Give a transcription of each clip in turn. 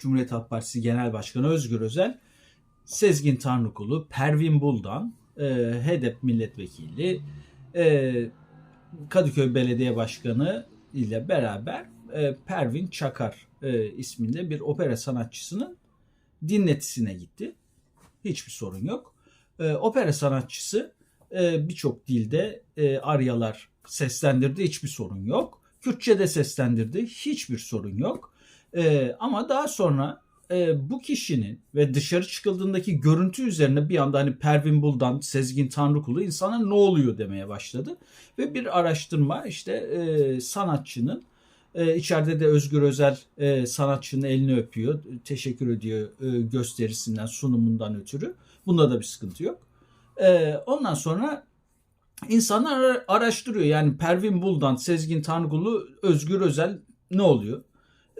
Cumhuriyet Halk Partisi Genel Başkanı Özgür Özel, Sezgin Tanrıkulu, Pervin Buldan, e, HDP milletvekili, e, Kadıköy Belediye Başkanı ile beraber e, Pervin Çakar e, isminde bir opera sanatçısının dinletisine gitti. Hiçbir sorun yok. E, opera sanatçısı e, birçok dilde e, aryalar seslendirdi. Hiçbir sorun yok. Kürtçe'de seslendirdi. Hiçbir sorun yok. E, ama daha sonra e, bu kişinin ve dışarı çıkıldığındaki görüntü üzerine bir anda hani Pervin Buldan, Sezgin Tanrıkulu insana ne oluyor demeye başladı. Ve bir araştırma işte e, sanatçının e, içeride de Özgür Özel e, sanatçının elini öpüyor. Teşekkür ediyor e, gösterisinden, sunumundan ötürü. Bunda da bir sıkıntı yok. E, ondan sonra insanlar ara- araştırıyor. Yani Pervin Buldan, Sezgin Tanrıkulu, Özgür Özel ne oluyor?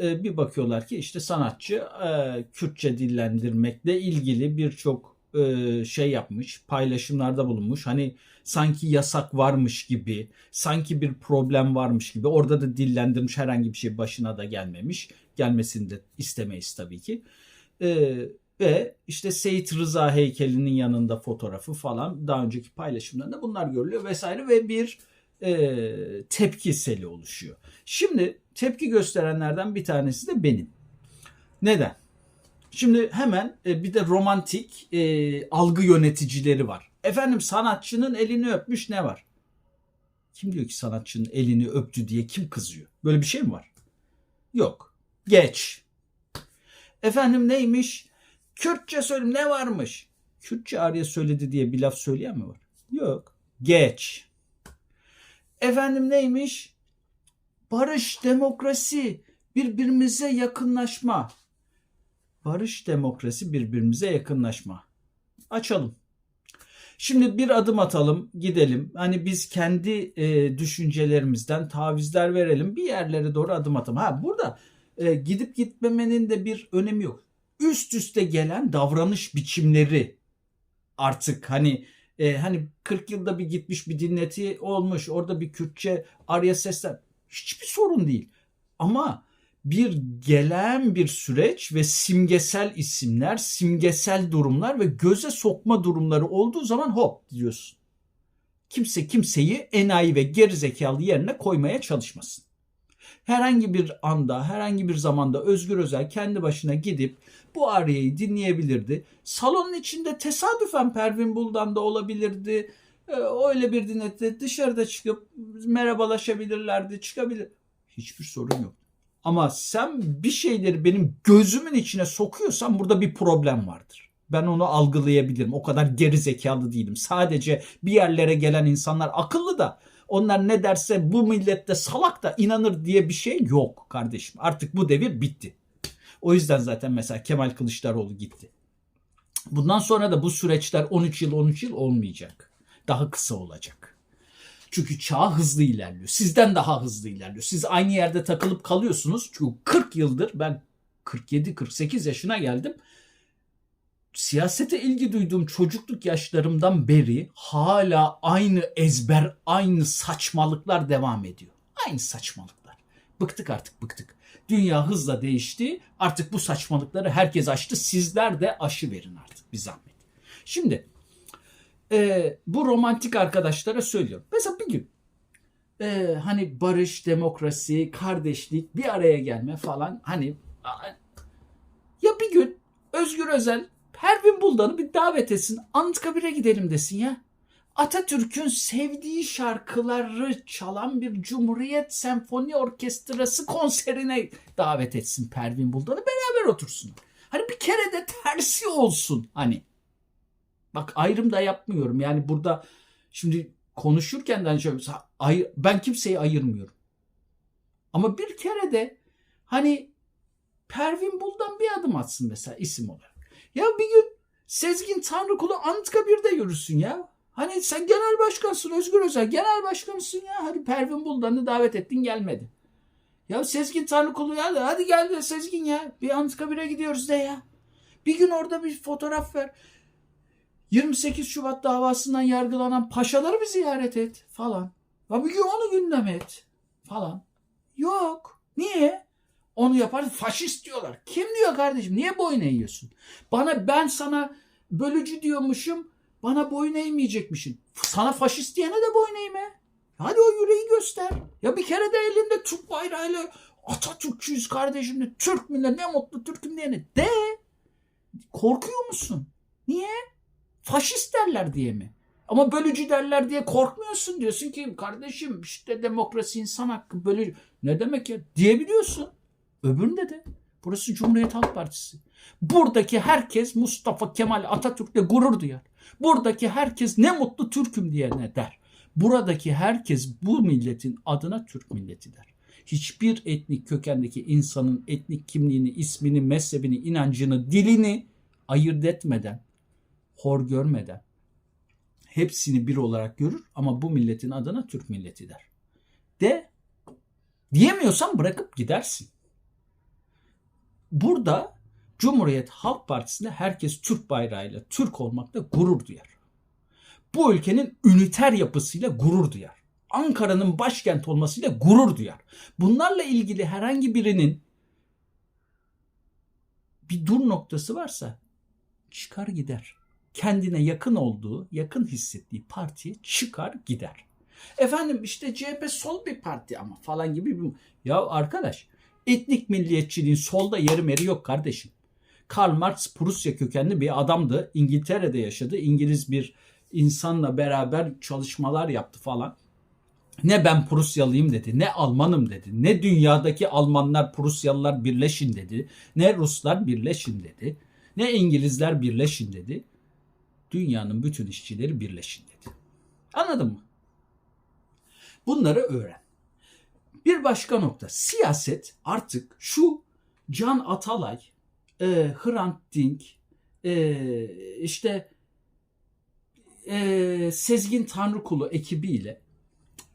E, bir bakıyorlar ki işte sanatçı e, Kürtçe dillendirmekle ilgili birçok e, şey yapmış, paylaşımlarda bulunmuş. Hani sanki yasak varmış gibi, sanki bir problem varmış gibi. Orada da dillendirmiş herhangi bir şey başına da gelmemiş. Gelmesini de istemeyiz tabii ki. E, ve işte Seyit Rıza heykelinin yanında fotoğrafı falan daha önceki paylaşımlarında bunlar görülüyor vesaire ve bir e, tepki seli oluşuyor. Şimdi tepki gösterenlerden bir tanesi de benim. Neden? Şimdi hemen e, bir de romantik e, algı yöneticileri var. Efendim sanatçının elini öpmüş ne var? Kim diyor ki sanatçının elini öptü diye kim kızıyor? Böyle bir şey mi var? Yok. Geç. Efendim neymiş? Kürtçe söyleyeyim ne varmış? Kürtçe Arya söyledi diye bir laf söyleyen mi var? Yok. Geç. Efendim neymiş? Barış, demokrasi, birbirimize yakınlaşma. Barış, demokrasi, birbirimize yakınlaşma. Açalım. Şimdi bir adım atalım, gidelim. Hani biz kendi e, düşüncelerimizden tavizler verelim, bir yerlere doğru adım atalım. Ha burada e, gidip gitmemenin de bir önemi yok. Üst üste gelen davranış biçimleri artık hani e, hani 40 yılda bir gitmiş bir dinleti olmuş. Orada bir Kürtçe arya sesler hiçbir sorun değil. Ama bir gelen bir süreç ve simgesel isimler, simgesel durumlar ve göze sokma durumları olduğu zaman hop diyorsun. Kimse kimseyi enayi ve gerizekalı yerine koymaya çalışmasın. Herhangi bir anda, herhangi bir zamanda Özgür Özel kendi başına gidip bu arayayı dinleyebilirdi. Salonun içinde tesadüfen Pervin Buldan da olabilirdi. Ee, Öyle bir dinleti dışarıda çıkıp merhabalaşabilirlerdi, çıkabilir. Hiçbir sorun yok. Ama sen bir şeyleri benim gözümün içine sokuyorsan burada bir problem vardır. Ben onu algılayabilirim. O kadar geri zekalı değilim. Sadece bir yerlere gelen insanlar akıllı da onlar ne derse bu millette salak da inanır diye bir şey yok kardeşim. Artık bu devir bitti. O yüzden zaten mesela Kemal Kılıçdaroğlu gitti. Bundan sonra da bu süreçler 13 yıl 13 yıl olmayacak. Daha kısa olacak. Çünkü çağ hızlı ilerliyor. Sizden daha hızlı ilerliyor. Siz aynı yerde takılıp kalıyorsunuz. Çünkü 40 yıldır ben 47-48 yaşına geldim. Siyasete ilgi duyduğum çocukluk yaşlarımdan beri hala aynı ezber, aynı saçmalıklar devam ediyor. Aynı saçmalıklar. Bıktık artık bıktık. Dünya hızla değişti. Artık bu saçmalıkları herkes aştı. Sizler de aşı verin artık bir zahmet. Şimdi e, bu romantik arkadaşlara söylüyorum. Mesela bir gün e, hani barış, demokrasi, kardeşlik, bir araya gelme falan hani ya bir gün Özgür Özel Pervin Buldan'ı bir davet etsin. Anıtkabir'e gidelim desin ya. Atatürk'ün sevdiği şarkıları çalan bir Cumhuriyet Senfoni Orkestrası konserine davet etsin Pervin Buldan'ı beraber otursun. Hani bir kere de tersi olsun hani. Bak ayrım da yapmıyorum. Yani burada şimdi konuşurken de hani şöyle ben kimseyi ayırmıyorum. Ama bir kere de hani Pervin Buldan bir adım atsın mesela isim olarak. Ya bir gün Sezgin Tanrıkulu Anıtkabir'de yürüsün ya. Hani sen genel başkansın Özgür Özel genel başkansın ya. Hadi Pervin Buldan'ı davet ettin gelmedi. Ya Sezgin Tanrıkulu ya da hadi gel de Sezgin ya. Bir Anıtkabir'e gidiyoruz de ya. Bir gün orada bir fotoğraf ver. 28 Şubat davasından yargılanan paşaları bir ziyaret et falan. Ya bir onu gündem et falan. Yok. Niye? Onu yapar faşist diyorlar. Kim diyor kardeşim? Niye boyun eğiyorsun? Bana ben sana bölücü diyormuşum. Bana boyun eğmeyecekmişsin. Sana faşist diyene de boyun eğme. Hadi o yüreği göster. Ya bir kere de elinde Türk bayrağıyla Atatürkçüyüz kardeşim de Türk millet ne mutlu Türk'üm diyene de. Korkuyor musun? Niye? Faşist derler diye mi? Ama bölücü derler diye korkmuyorsun diyorsun ki kardeşim işte demokrasi insan hakkı bölücü. Ne demek ya diyebiliyorsun. Öbüründe de burası Cumhuriyet Halk Partisi. Buradaki herkes Mustafa Kemal Atatürk'le gurur duyar. Buradaki herkes ne mutlu Türk'üm diye ne der. Buradaki herkes bu milletin adına Türk milleti der. Hiçbir etnik kökendeki insanın etnik kimliğini, ismini, mezhebini, inancını, dilini ayırt etmeden, hor görmeden hepsini bir olarak görür ama bu milletin adına Türk milleti der. De diyemiyorsan bırakıp gidersin. Burada Cumhuriyet Halk Partisi'nde herkes Türk bayrağıyla, Türk olmakla gurur duyar. Bu ülkenin üniter yapısıyla gurur duyar. Ankara'nın başkent olmasıyla gurur duyar. Bunlarla ilgili herhangi birinin bir dur noktası varsa çıkar gider. Kendine yakın olduğu, yakın hissettiği partiye çıkar gider. Efendim işte CHP sol bir parti ama falan gibi bir... Ya arkadaş etnik milliyetçiliğin solda yeri meri yok kardeşim. Karl Marx Prusya kökenli bir adamdı. İngiltere'de yaşadı. İngiliz bir insanla beraber çalışmalar yaptı falan. Ne ben Prusyalıyım dedi, ne Almanım dedi, ne dünyadaki Almanlar Prusyalılar birleşin dedi, ne Ruslar birleşin dedi, ne İngilizler birleşin dedi. Dünyanın bütün işçileri birleşin dedi. Anladın mı? Bunları öğren. Bir başka nokta. Siyaset artık şu Can Atalay, e, Hrant Dink, e, işte e, Sezgin Tanrıkulu ekibiyle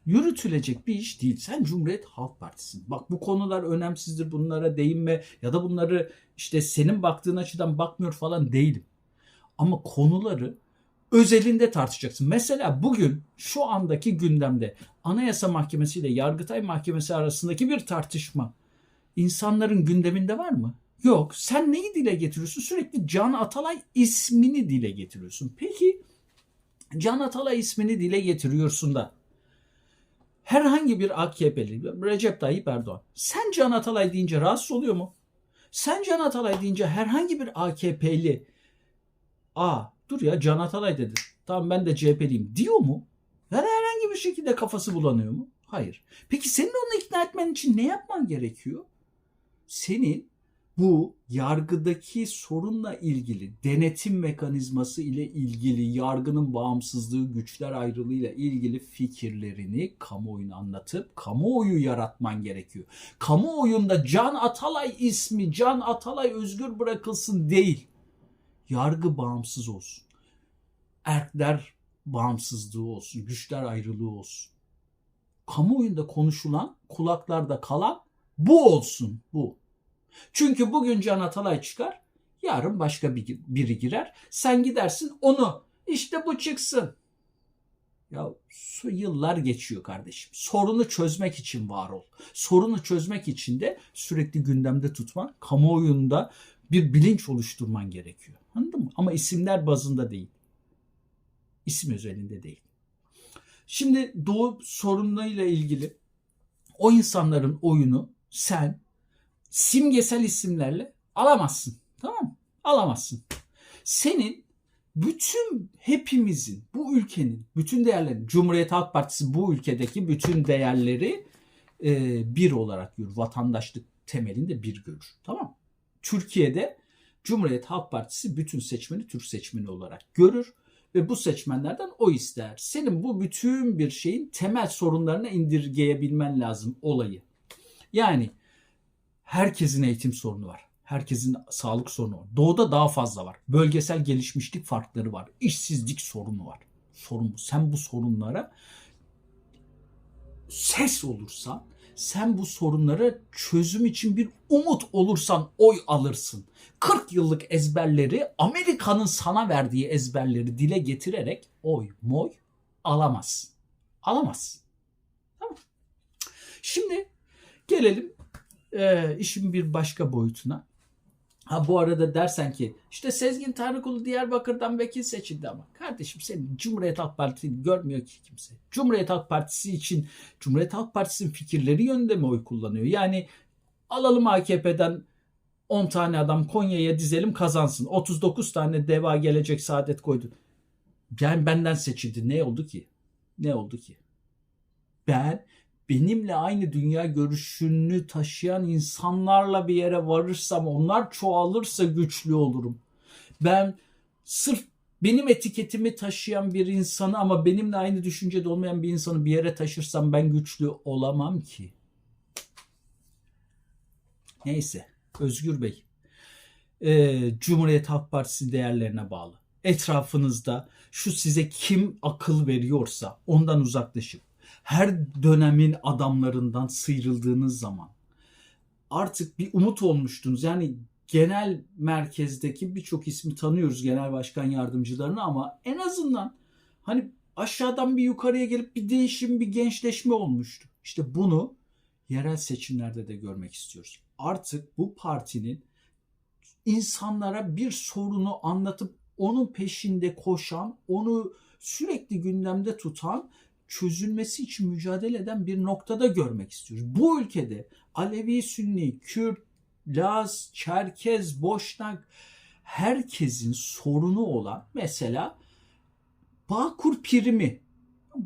yürütülecek bir iş değil. Sen Cumhuriyet Halk Partisi'sin. Bak bu konular önemsizdir. Bunlara değinme ya da bunları işte senin baktığın açıdan bakmıyor falan değilim. Ama konuları özelinde tartışacaksın. Mesela bugün şu andaki gündemde Anayasa Mahkemesi ile Yargıtay Mahkemesi arasındaki bir tartışma insanların gündeminde var mı? Yok. Sen neyi dile getiriyorsun? Sürekli Can Atalay ismini dile getiriyorsun. Peki Can Atalay ismini dile getiriyorsun da herhangi bir AKP'li Recep Tayyip Erdoğan sen Can Atalay deyince rahatsız oluyor mu? Sen Can Atalay deyince herhangi bir AKP'li a dur ya Can Atalay dedi. Tamam ben de CHP'liyim diyor mu? Yani herhangi bir şekilde kafası bulanıyor mu? Hayır. Peki senin onu ikna etmen için ne yapman gerekiyor? Senin bu yargıdaki sorunla ilgili denetim mekanizması ile ilgili yargının bağımsızlığı güçler ayrılığıyla ilgili fikirlerini kamuoyuna anlatıp kamuoyu yaratman gerekiyor. Kamuoyunda Can Atalay ismi Can Atalay özgür bırakılsın değil. Yargı bağımsız olsun. Erkler bağımsızlığı olsun, güçler ayrılığı olsun. Kamuoyunda konuşulan, kulaklarda kalan bu olsun, bu. Çünkü bugün Can Atalay çıkar, yarın başka bir, biri girer. Sen gidersin onu, işte bu çıksın. Ya su yıllar geçiyor kardeşim. Sorunu çözmek için var ol. Sorunu çözmek için de sürekli gündemde tutman, kamuoyunda bir bilinç oluşturman gerekiyor. Anladın mı? Ama isimler bazında değil. İsim özelinde değil. Şimdi doğu sorunlarıyla ilgili o insanların oyunu sen simgesel isimlerle alamazsın. Tamam mı? Alamazsın. Senin bütün hepimizin, bu ülkenin bütün değerleri, Cumhuriyet Halk Partisi bu ülkedeki bütün değerleri e, bir olarak görür. Vatandaşlık temelinde bir görür. Tamam Türkiye'de Cumhuriyet Halk Partisi bütün seçmeni Türk seçmeni olarak görür ve bu seçmenlerden o ister. Senin bu bütün bir şeyin temel sorunlarına indirgeyebilmen lazım olayı. Yani herkesin eğitim sorunu var. Herkesin sağlık sorunu var. Doğuda daha fazla var. Bölgesel gelişmişlik farkları var. İşsizlik sorunu var. Sorun bu. Sen bu sorunlara ses olursan, sen bu sorunlara çözüm için bir umut olursan oy alırsın. 40 yıllık ezberleri, Amerika'nın sana verdiği ezberleri dile getirerek oy moy alamaz. Alamaz. Tamam. Şimdi gelelim e, işin bir başka boyutuna. Ha bu arada dersen ki işte Sezgin Tanrıkulu Diyarbakır'dan vekil seçildi ama kardeşim senin Cumhuriyet Halk Partisi'ni görmüyor ki kimse. Cumhuriyet Halk Partisi için Cumhuriyet Halk Partisi'nin fikirleri yönünde mi oy kullanıyor? Yani alalım AKP'den 10 tane adam Konya'ya dizelim kazansın. 39 tane deva gelecek saadet koydu. Yani benden seçildi. Ne oldu ki? Ne oldu ki? Ben benimle aynı dünya görüşünü taşıyan insanlarla bir yere varırsam, onlar çoğalırsa güçlü olurum. Ben sırf benim etiketimi taşıyan bir insanı ama benimle aynı düşüncede olmayan bir insanı bir yere taşırsam ben güçlü olamam ki. Neyse, Özgür Bey, e, Cumhuriyet Halk Partisi değerlerine bağlı. Etrafınızda şu size kim akıl veriyorsa ondan uzaklaşıp her dönemin adamlarından sıyrıldığınız zaman artık bir umut olmuştunuz. Yani genel merkezdeki birçok ismi tanıyoruz genel başkan yardımcılarını ama en azından hani aşağıdan bir yukarıya gelip bir değişim, bir gençleşme olmuştu. İşte bunu yerel seçimlerde de görmek istiyoruz. Artık bu partinin insanlara bir sorunu anlatıp onun peşinde koşan, onu sürekli gündemde tutan, çözülmesi için mücadele eden bir noktada görmek istiyoruz. Bu ülkede Alevi, Sünni, Kürt, Laz, Çerkez, Boşnak herkesin sorunu olan mesela Bağkur primi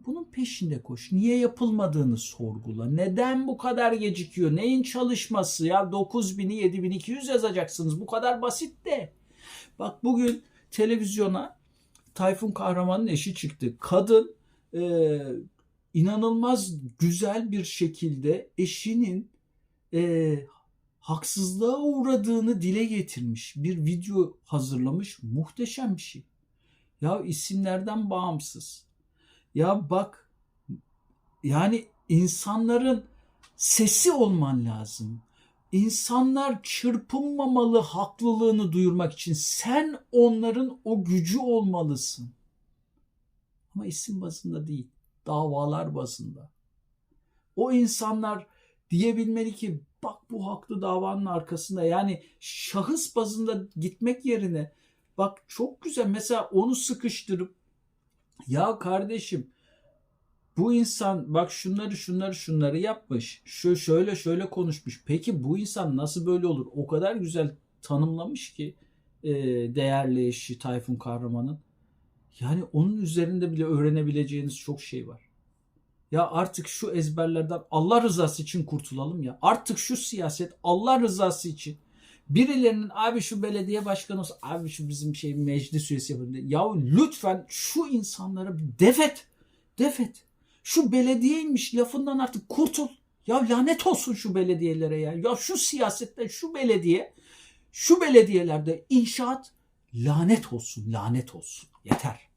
bunun peşinde koş. Niye yapılmadığını sorgula. Neden bu kadar gecikiyor? Neyin çalışması? Ya 9000'i 7200 yazacaksınız. Bu kadar basit de. Bak bugün televizyona Tayfun Kahraman'ın eşi çıktı. Kadın e, inanılmaz güzel bir şekilde eşinin e, haksızlığa uğradığını dile getirmiş. Bir video hazırlamış. Muhteşem bir şey. Ya isimlerden bağımsız. Ya bak yani insanların sesi olman lazım. İnsanlar çırpınmamalı haklılığını duyurmak için sen onların o gücü olmalısın. Ama isim bazında değil, davalar bazında. O insanlar diyebilmeli ki bak bu haklı davanın arkasında yani şahıs bazında gitmek yerine bak çok güzel mesela onu sıkıştırıp ya kardeşim bu insan bak şunları şunları şunları yapmış. Şu şöyle şöyle konuşmuş. Peki bu insan nasıl böyle olur? O kadar güzel tanımlamış ki e, değerli eşi Tayfun Kahraman'ın. Yani onun üzerinde bile öğrenebileceğiniz çok şey var. Ya artık şu ezberlerden Allah rızası için kurtulalım ya. Artık şu siyaset Allah rızası için. Birilerinin abi şu belediye başkanı olsa abi şu bizim şey meclis üyesi diye. Ya lütfen şu insanlara defet. Defet. Şu belediyeymiş lafından artık kurtul. Ya lanet olsun şu belediyelere ya. Ya şu siyasette şu belediye şu belediyelerde inşaat lanet olsun lanet olsun. Yeter.